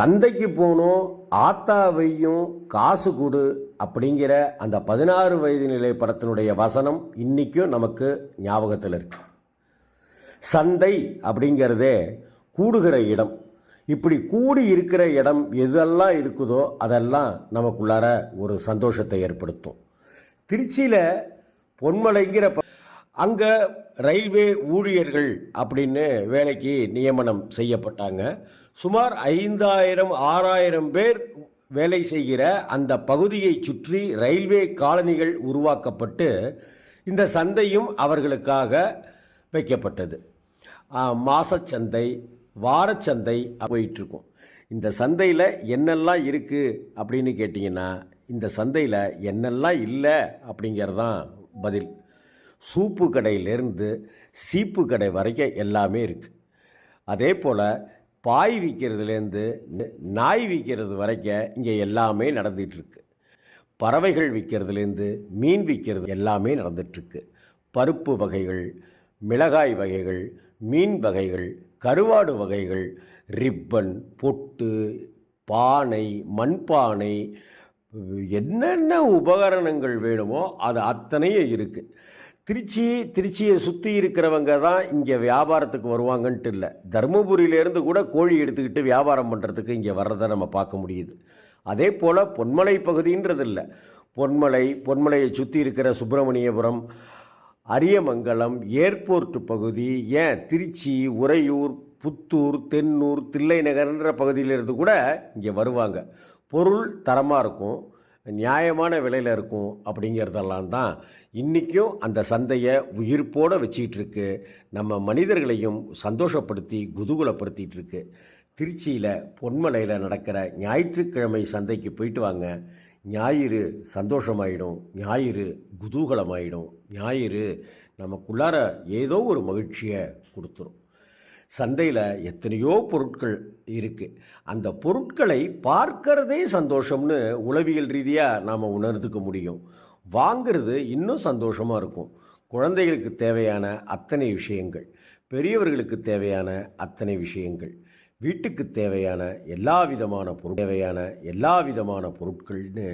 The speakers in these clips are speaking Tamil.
சந்தைக்கு போகணும் ஆத்தாவையும் காசு கொடு அப்படிங்கிற அந்த பதினாறு வயது நிலை படத்தினுடைய வசனம் இன்றைக்கும் நமக்கு ஞாபகத்தில் இருக்கு. சந்தை அப்படிங்கிறதே கூடுகிற இடம். இப்படி கூடி இருக்கிற இடம் எதெல்லாம் இருக்குதோ அதெல்லாம் நமக்குள்ளார ஒரு சந்தோஷத்தை ஏற்படுத்தும். திருச்சியில் பொன்மலைங்கிற அங்கே ரயில்வே ஊழியர்கள் அப்படின்னு வேலைக்கு நியமனம் செய்யப்பட்டாங்க. சுமார் ஐந்தாயிரம் ஆறாயிரம் பேர் வேலை செய்கிற அந்த பகுதியை சுற்றி ரயில்வே காலனிகள் உருவாக்கப்பட்டு இந்த சந்தையும் அவர்களுக்காக வைக்கப்பட்டது. மாசச்சந்தை வாரச்சந்தை போயிட்டுருக்கும். இந்த சந்தையில் என்னெல்லாம் இருக்குது அப்படின்னு கேட்டிங்கன்னா இந்த சந்தையில் என்னெல்லாம் இல்லை அப்படிங்கிறது தான் பதில். சூப்பு கடையிலேருந்து சீப்பு கடை வரைக்கும் எல்லாமே இருக்குது அதே போல் பாய் விற்கிறதுலேருந்து நாய் விற்கிறது வரைக்கும் இங்கே எல்லாமே நடந்துகிட்ருக்கு. பறவைகள் விற்கிறதுலேருந்து மீன் விற்கிறது எல்லாமே நடந்துகிட்ருக்கு. பருப்பு வகைகள் மிளகாய் வகைகள் மீன் வகைகள் கருவாடு வகைகள் ரிப்பன் பொட்டு பானை மண்பானை என்னென்ன உபகரணங்கள் வேணுமோ அது அத்தனையும் இருக்குது திருச்சி திருச்சியை சுற்றி இருக்கிறவங்க தான் இங்கே வியாபாரத்துக்கு வருவாங்கன்ட்டு இல்லை. தருமபுரியிலேருந்து கூட கோழி எடுத்துக்கிட்டு வியாபாரம் பண்ணுறதுக்கு இங்கே வர்றதை நம்ம பார்க்க முடியுது. அதே போல் பொன்மலை பகுதின்றது இல்லை. பொன்மலை பொன்மலையை சுற்றி இருக்கிற சுப்பிரமணியபுரம் அரியமங்கலம் ஏர்போர்ட் பகுதி ஏன் திருச்சி உறையூர் புத்தூர் தென்னூர் தில்லைநகர்ன்ற பகுதியிலிருந்து கூட இங்கே வருவாங்க. பொருள் தரமாக இருக்கும். நியாயமான விலையில் இருக்கும் அப்படிங்கிறதெல்லாம் தான் இன்றைக்கும் அந்த சந்தையை உயிர்ப்போடு வச்சிக்கிட்டு இருக்கு நம்ம மனிதர்களையும் சந்தோஷப்படுத்தி குதூகலப்படுத்திகிட்டு இருக்கு திருச்சியில் பொன்மலையில் நடக்கிற ஞாயிற்றுக்கிழமை சந்தைக்கு போயிட்டு வாங்க. ஞாயிறு சந்தோஷமாயிடும் ஞாயிறு குதூகலமாயிடும் ஞாயிறு நமக்குள்ளார ஏதோ ஒரு மகிழ்ச்சியை கொடுத்துரும். சந்தையில் எத்தனையோ பொருட்கள் இருக்குது அந்த பொருட்களை பார்க்கறதே சந்தோஷம்னு உளவியல் ரீதியாக நாம் உணர்ந்துக்க முடியும். வாங்கிறது இன்னும் சந்தோஷமாக இருக்கும். குழந்தைகளுக்கு தேவையான அத்தனை விஷயங்கள் பெரியவர்களுக்கு தேவையான அத்தனை விஷயங்கள் வீட்டுக்கு தேவையான எல்லா விதமான பொருள் தேவையான எல்லா விதமான பொருட்கள்னு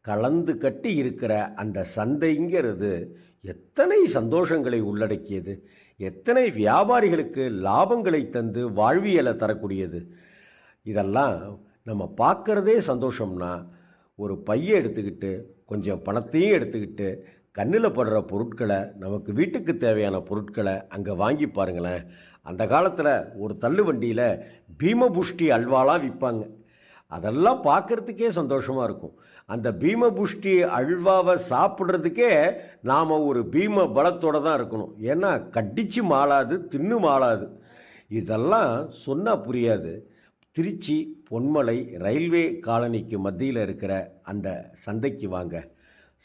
கலந்து கட்டி இருக்கிற அந்த சந்தைங்கிறது எத்தனை சந்தோஷங்களை உள்ளடக்கியது. எத்தனை வியாபாரிகளுக்கு லாபங்களை தந்து வாழ்வியலை தரக்கூடியது. இதெல்லாம் நம்ம பார்க்குறதே சந்தோஷம்னா ஒரு பையை எடுத்துக்கிட்டு கொஞ்சம் பணத்தையும் எடுத்துக்கிட்டு கண்ணில் படுற பொருட்களை நமக்கு வீட்டுக்கு தேவையான பொருட்களை அங்கே வாங்கி பாருங்களேன். அந்த காலத்தில் ஒரு தள்ளு வண்டியில் பீமபுஷ்டி அல்வாலாம் விற்பாங்க. அதெல்லாம் பார்க்கறதுக்கே சந்தோஷமாக இருக்கும். அந்த பீமபுஷ்டி அல்வாவை சாப்பிட்றதுக்கே நாம் ஒரு பீம பலத்தோடு தான் இருக்கணும். ஏன்னா கடிச்சு மாளாது தின்னு மாளாது. இதெல்லாம் சொன்னால் புரியாது. திருச்சி பொன்மலை ரயில்வே காலனிக்கு மத்தியில் இருக்கிற அந்த சந்தைக்கு வாங்க.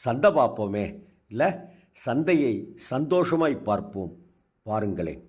சந்தை பார்ப்போமே. இல்லை சந்தையை சந்தோஷமாய் பார்ப்போம். பாருங்களேன்.